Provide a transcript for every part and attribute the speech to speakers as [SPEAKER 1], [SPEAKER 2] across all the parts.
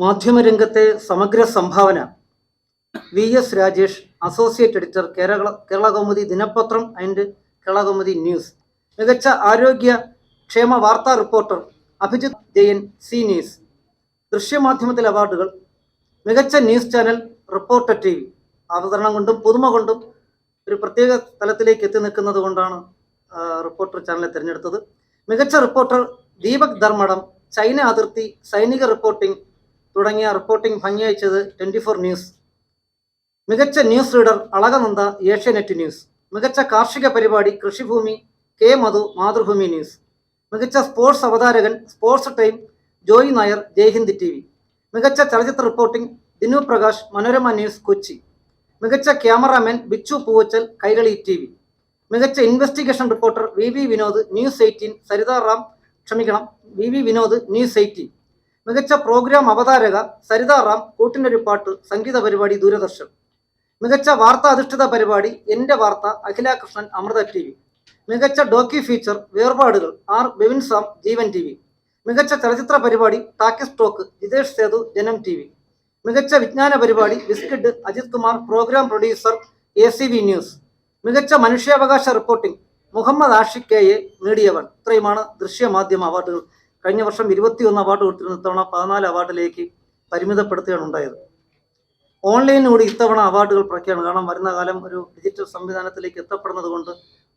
[SPEAKER 1] മാധ്യമരംഗത്തെ സമഗ്ര സംഭാവന. V. S. Rajesh associate editor Kerala Keralakaumudi ദിനപത്രം ആൻഡ് കേരളകൗമുദി ന്യൂസ്. മികച്ച ആരോഗ്യ ക്ഷേമ വാർത്താ reporter Abhijith Jayan C news. ദൃശ്യമാധ്യമത്തിലെ അവാർഡുകൾ മികച്ച news channel reporter T V. അവതരണം കൊണ്ടും പുതുമ കൊണ്ടും ഒരു പ്രത്യേക തലത്തിലേക്ക് എത്തി നിൽക്കുന്നത് കൊണ്ടാണ് റിപ്പോർട്ടർ ചാനലിനെ തിരഞ്ഞെടുത്തത്. മികച്ച റിപ്പോർട്ടർ ദീപക് ധർമ്മടം ചൈന അതിർത്തി സൈനിക റിപ്പോർട്ടിംഗ് തുടങ്ങിയ റിപ്പോർട്ടിംഗ് ഭംഗിയച്ചത് ട്വന്റി ഫോർ ന്യൂസ് മികച്ച news reader Alakananda Asianet news മികച്ച കാർഷിക പരിപാടി കൃഷിഭൂമി കെ മധു മാതൃഭൂമി ന്യൂസ് മികച്ച സ്പോർട്സ് അവതാരകൻ sports time Joy Nair Jaihind T V. മികച്ച ചലച്ചിത്ര റിപ്പോർട്ടിംഗ് ദിനു പ്രകാശ് മനോരമ ന്യൂസ് കൊച്ചി. മികച്ച cameraman Bichu Poovachal Kairali T V. മികച്ച investigation reporter V V Vinod news eighteen Saritha Ram ക്ഷമിക്കണം V V Vinod news eighteen മികച്ച programme അവതാരക സരിത റാം കൂട്ടിനൊരു പാട്ട് സംഗീത പരിപാടി ദൂരദർശൻ. മികച്ച വാർത്താ അധിഷ്ഠിത പരിപാടി എന്റെ വാർത്ത അഖില കൃഷ്ണൻ അമൃത ടി വി. മികച്ച docu feature വേർപാടുകൾ R Bevin Sam Jeevan T V. മികച്ച ചലച്ചിത്ര പരിപാടി ടാക്കി ടോക്ക് ജിതേഷ് സേതു ജനം ടി വി. മികച്ച വിജ്ഞാന പരിപാടി ബിസ്കിഡ് Ajith Kumar programme producer A C V news മികച്ച മനുഷ്യാവകാശ reporting Muhammad Ashiq K A MediaOne ഇത്രയുമാണ് ദൃശ്യമാധ്യമ അവാർഡുകൾ കഴിഞ്ഞ വർഷം ഇരുപത്തിയൊന്ന് അവാർഡ് കൊടുത്തിരുന്ന ഇത്തവണ പതിനാല് അവാർഡിലേക്ക് പരിമിതപ്പെടുത്തുകയാണ് ഉണ്ടായത്. ഓൺലൈനിലൂടെ ഇത്തവണ അവാർഡുകൾ പ്രഖ്യാപനം കാരണം വരുന്ന കാലം ഒരു ഡിജിറ്റൽ സംവിധാനത്തിലേക്ക് എത്തപ്പെടുന്നത് കൊണ്ട്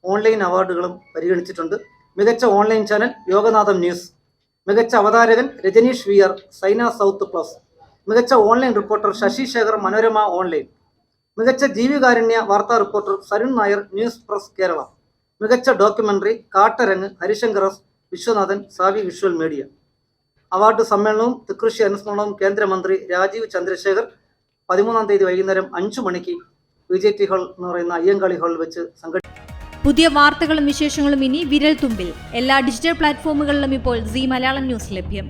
[SPEAKER 1] ഓൺലൈൻ അവാർഡുകളും പരിഗണിച്ചിട്ടുണ്ട്. മികച്ച ഓൺലൈൻ ചാനൽ യോഗനാഥം ന്യൂസ് മികച്ച അവതാരകൻ രജനീഷ് വിയർ സൈന സൗത്ത് പ്ലസ് മികച്ച online reporter Sasi Sekhar Manorama online മികച്ച ജീവികാരുണ്യ വാർത്താ reporter Sarun Nair news press Kerala മികച്ച documentary Kattarangu Harishankar S Viswanathan Savi visual media. Award സമ്മേളനവും തൃക്കൃഷി അനുസ്മരണവും കേന്ദ്രമന്ത്രി രാജീവ് ചന്ദ്രശേഖർ പതിമൂന്നാം തീയതി വൈകുന്നേരം അഞ്ചു മണിക്ക് വി ജെ ടി ഹാൾ എന്ന് പറയുന്ന അയ്യങ്കാളി ഹാളിൽ വെച്ച് സംഘടി
[SPEAKER 2] പുതിയ വാർത്തകളും വിശേഷങ്ങളും ഇനി വിരൽ തുമ്പിൽ എല്ലാ ഡിജിറ്റൽ പ്ലാറ്റ്ഫോമുകളിലും ഇപ്പോൾ സി മലയാളം ന്യൂസ് ലഭ്യം.